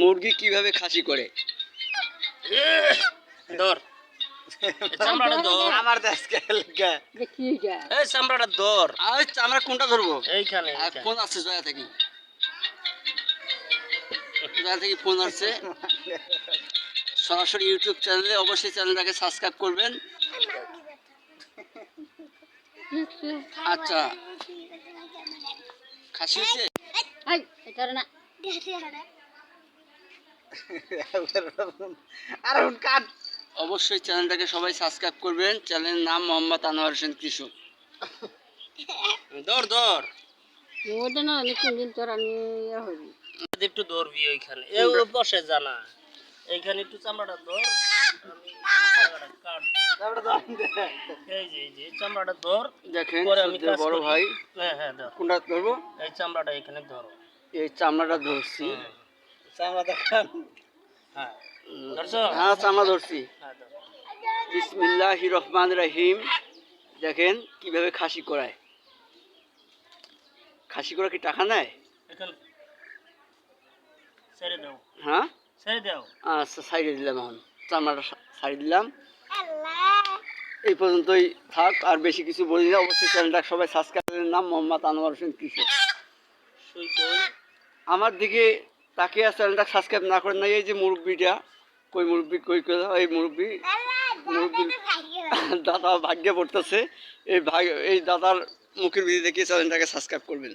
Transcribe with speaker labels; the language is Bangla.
Speaker 1: মুরগি কীভাবে খাসি করে?
Speaker 2: ধর। চামড়াটা ধর।
Speaker 1: আমার দেশকে এলাকা
Speaker 2: এই চামড়াটা ধর।
Speaker 1: আচ্ছা আমরা কোনটা ধরবো?
Speaker 2: এইখানে
Speaker 1: জয়া থেকে জয়া থেকে ফোন আসছে সরাসরি ইউটিউব চ্যানেলে অবশ্যই চ্যানেলটাকে সাবস্ক্রাইব করবেন। আচ্ছা। খাসি হয়েছে?
Speaker 3: না।
Speaker 1: আর কাট। অবশ্যই চ্যানেলটাকে সবাই সাবস্ক্রাইব করবেন। চ্যানেলের নাম মোহাম্মদ আনোয়ার হোসেন কৃষক।
Speaker 2: ধর ধর
Speaker 3: ওটা না দিন তোর আমি ইয়ে হবি
Speaker 2: একটু ওইখানে। এ বসে জানা। এইখানে একটু চামড়াটা এই যে এই যে এই চামড়াটা ধর
Speaker 1: দেখেন
Speaker 2: পরে আমি
Speaker 1: সদ্যের
Speaker 2: কাজ
Speaker 1: বড় ভাই।
Speaker 2: হ্যাঁ হ্যাঁ ধর
Speaker 1: কোনটা ধরবো?
Speaker 2: এই চামড়াটা এখানে ধরো।
Speaker 1: এই চামড়াটা ধরছি।
Speaker 2: চামড়া দেখান। হ্যাঁ
Speaker 1: হ্যাঁ চামড়া ধরছি।
Speaker 2: হ্যাঁ
Speaker 1: বিসমিল্লাহ রহমান রহিম। দেখেন কীভাবে খাসি করায়। খাসি করা কি টাকা নেয়?
Speaker 2: এখন ছেড়ে দাও।
Speaker 1: হ্যাঁ? আচ্ছা সাইডে দিলাম এখন। চামড়াটা সাইড দিলাম। এই পর্যন্তই থাক আর বেশি কিছু বলি না। অবশ্যই চ্যানেলটা সবাই সাবস্ক্রাইবের নাম মোহাম্মদ আনোয়ার হোসেন
Speaker 2: কই
Speaker 1: আমার দিকে তাকে আর চ্যানেলটা সাবস্ক্রাইব না করেন না এই যে মুরব্বিটা। কই মুরব্বি, কই কই, এই মুরব্বি। মুরব্বি দাদা ভাগ্যে পড়তেছে। এই ভাগ, এই দাদার মুখের ভিড়ে দেখে চ্যানেলটাকে সাবস্ক্রাইব করবেন।